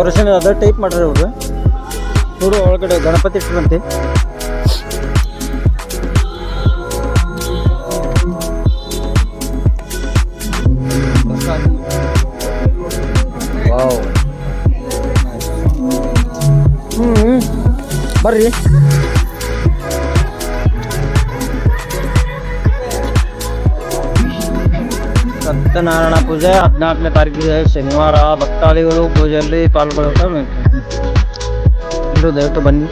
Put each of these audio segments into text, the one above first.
Decoration ಅದೇ type ಮಾಡ್ರಿ ಅವರು ನೋಡು ಒಳಗಡೆ ಗಣಪತಿ ಇಟ್ಕೊಂತೆ ಬರ್ರಿ. ಸತ್ಯನಾರಾಯಣ ಪೂಜೆ ಹದಿನಾಲ್ಕನೇ ತಾರೀಕಿದೆ ಶನಿವಾರ ಭಕ್ತಾದಿಗಳು ಪೂಜೆಯಲ್ಲಿ ಪಾಲ್ಗೊಳ್ಳುತ್ತಾ ಇದು ದಯವಿಟ್ಟು ಬನ್ನಿ.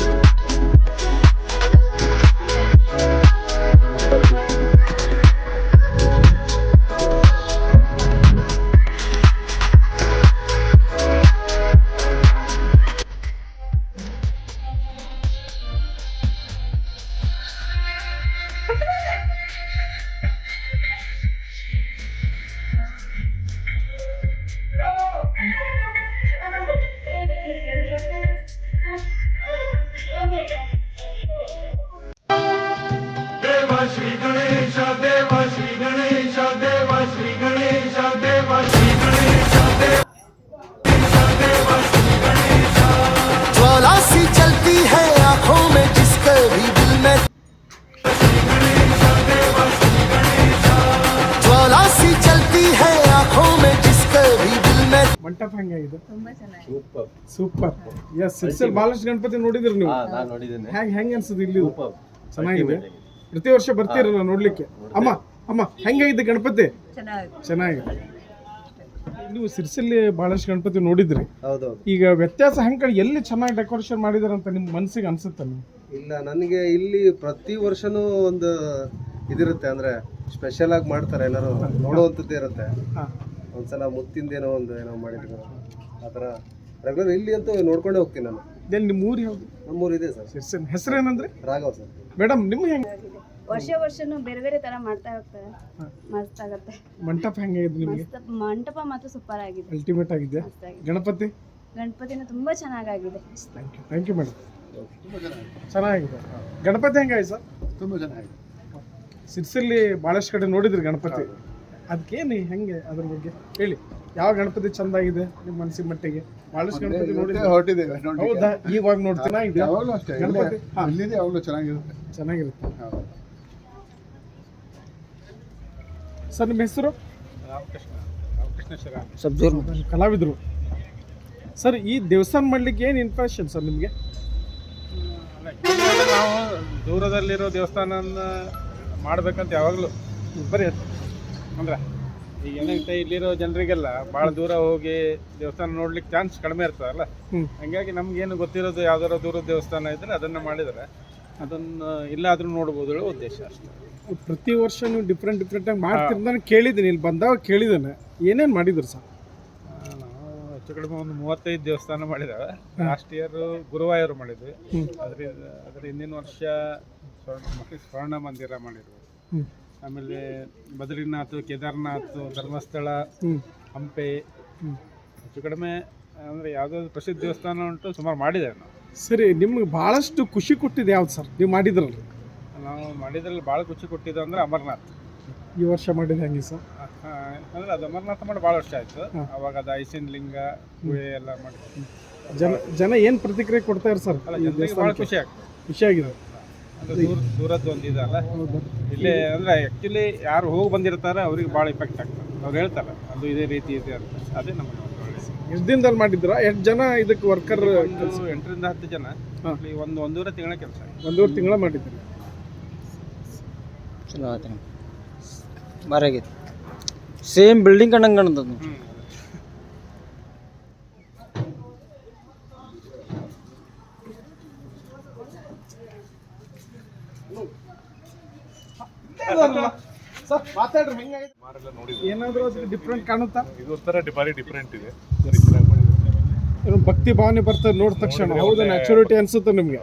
ಮಂಟಪ ಹೆಂಗಾಗಿದೆ ತುಂಬಾ ಚೆನ್ನಾಗಿದೆ. ಸೂಪರ್ ಎಸ್ ಸಿರ್ಸಲ್ ಬಹಳಷ್ಟು ಗಣಪತಿ ನೋಡಿದ್ರಿ ನೀವು? ನಾನು ನೋಡಿದ್ದೇನೆ. ಹೆಂಗ್ ಹೆಂಗ್ ಅನ್ಸುದು ಇಲ್ಲಿ? ಚೆನ್ನಾಗಿದೆ. ಪ್ರತಿ ವರ್ಷ ಬರ್ತೀರಲ್ಲ ನೋಡ್ಲಿಕ್ಕೆ? ಅಮ್ಮ ಅಮ್ಮ ಹೆಂಗಾಗಿದೆ ಗಣಪತಿ? ಚೆನ್ನಾಗಿ ಚೆನ್ನಾಗಿದೆ. ನೀವು ಸಿರ್ಸಲ್ಲಿ ಬಹಳಷ್ಟು ಗಣಪತಿ ನೋಡಿದ್ರಿ? ಹೌದೌದು. ಈಗ ವ್ಯತ್ಯಾಸ ಹೆಂಗ್ ಎಲ್ಲಿ ಚೆನ್ನಾಗಿ ಡೆಕೋರೇಷನ್ ಮಾಡಿದಾರೆ ಅಂತ ನಿಮ್ ಮನ್ಸಿಗೆ ಅನ್ಸುತ್ತೆ ನೀವು ಇಲ್ಲ ನನಗೆ ಇಲ್ಲಿ ಪ್ರತಿ ವರ್ಷನೂ ಒಂದು ಇದಿರುತ್ತೆ ಅಂದ್ರೆ ಸ್ಪೆಷಲ್ ಆಗಿ ಮಾಡ್ತಾರೆ ಎಲ್ಲರೂ. ನೋಡುವಂಥದ್ದು ಇರುತ್ತೆ. ಹಾ ಒಂದ್ಸಲ ಮುತ್ತಿಂದೇನೋ ಒಂದು ಏನೋ ಮಾಡಿದ್ರು. ಆ ಥರ ರೆಗ್ಯುಲರ್ ಇಲ್ಲಿ ಅಂತೂ ನೋಡ್ಕೊಂಡೇ ಹೋಗ್ತೀನಿ ನಾನು. ಎಲ್ಲಿ ನಿಮ್ಮ ಊರು ನಮ್ಮ ನಮ್ಮೂರು ಇದೆ ಸರ್. ಹೆಸರು ಏನಂದ್ರೆ ರಾಘವ್ ಸರ್. ಮೇಡಮ್ ನಿಮ್ಮ ಹೆಂಗೆ ವರ್ಷ ವರ್ಷನೂ ಬೇರೆ ಬೇರೆ ತರ ಮಾಡ್ತಾ ಹೋಗ್ತಾರೆ. ಮಸ್ತ್ ಆಗತ್ತೆ. ಮಂಟಪ ಹೆಂಗಾಗಿದೆ ನಿಮಗೆ? ಮಸ್ತ್ ಮಂಟಪ ಮಾತ್ರ ಸೂಪರ್ ಆಗಿದೆ. ಅಲ್ಟಿಮೇಟ್ ಆಗಿದೆ. ಗಣಪತಿ? ಗಣಪತಿನ ತುಂಬಾ ಚೆನ್ನಾಗಾಗಿದೆ. Thank you thank you madam ಚೆನ್ನಾಗಿದೆ. ಗಣಪತಿ ಹೆಂಗಾಯ್ತು ಸರ್? ತುಂಬ ಚೆನ್ನಾಗಿದೆ. ಸಿರ್ಸಲ್ಲಿ ಭಾಳಷ್ಟು ಕಡೆ ನೋಡಿದ್ರಿ ಗಣಪತಿ. ಅದಕ್ಕೇನು ಹೆಂಗೆ ಅದ್ರ ಬಗ್ಗೆ? ಹೇಳಿ ಯಾವ ಗಣಪತಿ ಚಂದ ಆಗಿದೆ ನಿಮ್ಮ ಮನಸ್ಸಿನ ಮಟ್ಟಿಗೆ? ಬಹಳಷ್ಟು ಗಣಪತಿ ನೋಡಿದ್ರಿ ಹೊರಟಿದ್ದೇವೆ. ಹೌದಾ? ಇವಾಗ ನೋಡ್ತೀನ ಇದೆ ಯಾವಾಗಲೂ ಅಷ್ಟೇ ಗಣಪತಿ? ಹಾ. ಇಲ್ಲಿದೆ ಯಾವಾಗಲೂ ಚೆನ್ನಾಗಿರುತ್ತೆ. ಚೆನ್ನಾಗಿರುತ್ತೆ. ಸರ್ ನಿಮ್ಮ ಹೆಸರು? ಸಬ್ಜೂರ್. ಕಲಾವಿದರು. ಸರ್ ಈ ದೇವಸ್ಥಾನ ಮಾಡ್ಲಿಕ್ಕೆ ಏನು ಇನ್ಫಾರ್ಮೇಷನ್ ಸರ್ ನಿಮಗೆ? ನಾವು ದೂರದಲ್ಲಿರೋ ದೇವಸ್ಥಾನ ಮಾಡ್ಬೇಕಂತ ಯಾವಾಗಲೂ. ಬರೀ ಅಂದ್ರೆ ಈಗ ಏನಾಗುತ್ತೆ ಇಲ್ಲಿರೋ ಜನರಿಗೆಲ್ಲ ಭಾಳ ದೂರ ಹೋಗಿ ದೇವಸ್ಥಾನ ನೋಡ್ಲಿಕ್ಕೆ ಚಾನ್ಸ್ ಕಡಿಮೆ ಇರ್ತದಲ್ಲ? ಹಾಗಾಗಿ ನಮ್ಗೇನು ಗೊತ್ತಿರೋದು ಯಾವ್ದಾರ ದೂರದ ದೇವಸ್ಥಾನ ಇದ್ರೆ ಅದನ್ನ ಮಾಡಿದ್ರೆ ಅದನ್ನು ಇಲ್ಲಾದ್ರೂ ನೋಡ್ಬೋದು ಹೇಳೋ ಉದ್ದೇಶ ಅಷ್ಟೇ. ಪ್ರತಿ ವರ್ಷ ನೀವು ಡಿಫ್ರೆಂಟ್ ಡಿಫ್ರೆಂಟ್ ಆಗಿ ಮಾಡ್ತೀರಿ ನಾನು ಕೇಳಿದ್ದೀನಿ. ಇಲ್ಲಿ ಬಂದಾಗ ಕೇಳಿದ್ದೇನೆ. ಏನೇನು ಮಾಡಿದ್ರು ಸರ್? ನಾವು ಹೆಚ್ಚು ಕಡಿಮೆ ಒಂದು ಮೂವತ್ತೈದು ದೇವಸ್ಥಾನ ಮಾಡಿದ್ದಾವೆ. ಲಾಸ್ಟ್ ಇಯರ್ ಗುರುವಾಯೂರು ಮಾಡಿದ್ವಿ. ಅದ್ರ ಅದ್ರ ಹಿಂದಿನ ವರ್ಷ ಸ್ವರ್ಣ ಮಂದಿರ ಮಾಡಿದ್ವಿ. ಆಮೇಲೆ ಬದ್ರಿನಾಥ್ ಕೇದಾರ್ನಾಥ್ ಧರ್ಮಸ್ಥಳ ಹಂಪೆ. ಹೆಚ್ಚು ಕಡಿಮೆ ಅಂದರೆ ಯಾವುದಾದ್ರು ಪ್ರಸಿದ್ಧ ದೇವಸ್ಥಾನ ಉಂಟು ಸುಮಾರು ಮಾಡಿದ್ದೇವೆ ನಾವು. ಸರಿ ನಿಮ್ಗೆ ಭಾಳಷ್ಟು ಖುಷಿ ಕೊಟ್ಟಿದೆ ಯಾವ್ದು ಸರ್? ನೀವು ಮಾಡಿದ್ರಲ್ಲಿ? ನಾವು ಮಾಡಿದ್ರಲ್ಲಿ ಭಾಳ ಖುಷಿ ಕೊಟ್ಟಿದ್ದು ಅಂದರೆ ಅಮರನಾಥ್. ಈ ವರ್ಷ ಮಾಡಿದ ಹೆಂಗೆ ಸರ್? ಅಂದ್ರೆ ಅದು ಅಮರ್ನಾಥ ಮಾಡಿ ಭಾಳ ವರ್ಷ ಆಯಿತು. ಅವಾಗ ಅದು ಐಸಿನ್ ಲಿಂಗ ಗುಹೆ ಎಲ್ಲ ಮಾಡಿ ಜನ ಜನ ಏನು ಪ್ರತಿಕ್ರಿಯೆ ಕೊಡ್ತಾ ಇರ್ತಾರೆ ಸರ್ ಭಾಳ ಖುಷಿ ಆಗ್ತದೆ. ಖುಷಿ ಆಗಿದೆ. ಅದು ದೂರ ದೂರದ್ದು ಒಂದಿದಲ್ಲ ಇಲ್ಲಿ ಅಂದರೆ ಆ್ಯಕ್ಚುಲಿ ಯಾರು ಹೋಗಿ ಬಂದಿರ್ತಾರೆ ಅವ್ರಿಗೆ ಭಾಳ ಇಫೆಕ್ಟ್ ಆಗ್ತದೆ. ಅವ್ರು ಹೇಳ್ತಾರೆ ಅದು ಇದೇ ರೀತಿ ಇದೆ ಅಂತ. ಅದೇ ನಮಗೆ ಒಂದು ಒಳ್ಳೆ ಎಷ್ಟು ದಿನದಲ್ಲಿ ಮಾಡಿದ್ರ ಎಷ್ಟು ಜನ ಇದಕ್ಕೆ ವರ್ಕರ್ ಎಂಟರಿಂದ ಹತ್ತು ಜನ. ಇಲ್ಲಿ ಒಂದು ಒಂದೂವರೆ ತಿಂಗಳ ಕೆಲಸ. ಒಂದೂವರೆ ತಿಂಗಳ ಮಾಡಿದ್ರಿ ಚಲೋ ಆಯ್ತು ಬರಾಗಿತ್ತು ಸೇಮ್ ಬಿಲ್ಡಿಂಗ್ ಕಂಡಂಗೆ ಕಾಣ್ತದ ಸರ್ ಮಾತಾಡ್ರಿ ಹೆಂಗಾಗಿದೆ ಏನಾದರೂ ಅದಕ್ಕೆ ಡಿಫ್ರೆಂಟ್ ಕಾಣುತ್ತಾ? ಇದೊಂಥರ ಡಿಫ್ರೆಂಟ್ ಇದೆ. ಏನೋ ಭಕ್ತಿ ಭಾವನೆ ಬರ್ತದೆ ನೋಡಿದ ತಕ್ಷಣ. ಹೌದು ನ್ಯಾಚುರಿಟಿ ಅನ್ಸುತ್ತೆ ನಿಮಗೆ.